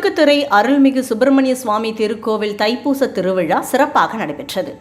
குறுக்குத்துறை அருள்மிகு சுப்பிரமணிய சுவாமி திருக்கோவில் தைப்பூச திருவிழா சிறப்பாக நடைபெற்றது.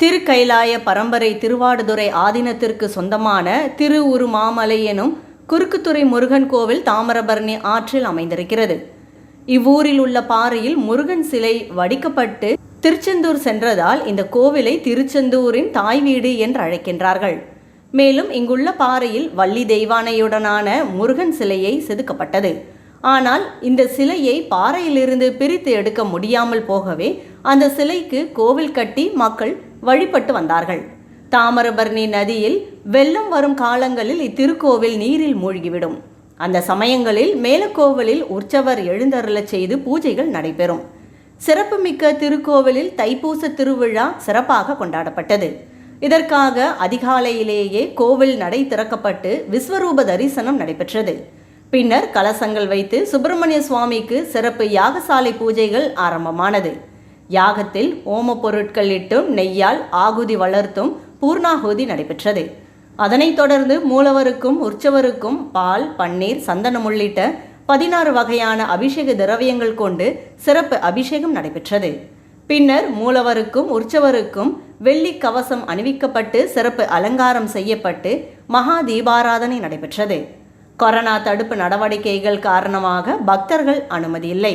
திருக்கைலாய பரம்பரை திருவாடுதுறை ஆதீனத்திற்கு சொந்தமான திரு உரு மாமலை எனும் குறுக்குத்துறை முருகன் கோவில் தாமிரபரணி ஆற்றில் அமைந்திருக்கிறது. இவ்வூரில் உள்ள பாறையில் முருகன் சிலை வடிக்கப்பட்டு திருச்செந்தூர் சென்றதால் இந்த கோவிலை திருச்செந்தூரின் தாய் வீடு என்று அழைக்கின்றார்கள். மேலும் இங்குள்ள பாறையில் வள்ளி தெய்வானையுடனான முருகன் சிலையை செதுக்கப்பட்டது. ஆனால் இந்த சிலையை பாறையிலிருந்து பிரித்து எடுக்க முடியாமல் போகவே அந்த சிலைக்கு கோவில் கட்டி மக்கள் வழிபட்டு வந்தார்கள். தாமிரபரணி நதியில் வெள்ளம் வரும் காலங்களில் இத்திருக்கோவில் நீரில் மூழ்கிவிடும். அந்த சமயங்களில் மேலக்கோவிலில் உற்சவர் எழுந்தருளச் செய்து பூஜைகள் நடைபெறும். சிறப்புமிக்க திருக்கோவிலில் தைப்பூச திருவிழா சிறப்பாக கொண்டாடப்பட்டது. இதற்காக அதிகாலையிலேயே கோவில் நடை திறக்கப்பட்டு விஸ்வரூப தரிசனம் நடைபெற்றது. பின்னர் கலசங்கள் வைத்து சுப்பிரமணிய சுவாமிக்கு சிறப்பு யாகசாலை பூஜைகள் ஆரம்பமானது. யாகத்தில் ஓம பொருட்கள் இட்டும் நெய்யால் ஆகுதி வளர்த்தும் பூர்ணாகுதி நடைபெற்றது. அதனைத் தொடர்ந்து மூலவருக்கும் உற்சவருக்கும் பால் பன்னீர் சந்தனம் உள்ளிட்ட பதினாறு வகையான அபிஷேக திரவியங்கள் கொண்டு சிறப்பு அபிஷேகம் நடைபெற்றது. பின்னர் மூலவருக்கும் உற்சவருக்கும் வெள்ளி கவசம் அணிவிக்கப்பட்டு சிறப்பு அலங்காரம் செய்யப்பட்டு மகா தீபாராதனை நடைபெற்றது. கொரோனா தடுப்பு நடவடிக்கைகள் காரணமாக பக்தர்கள் அனுமதி இல்லை.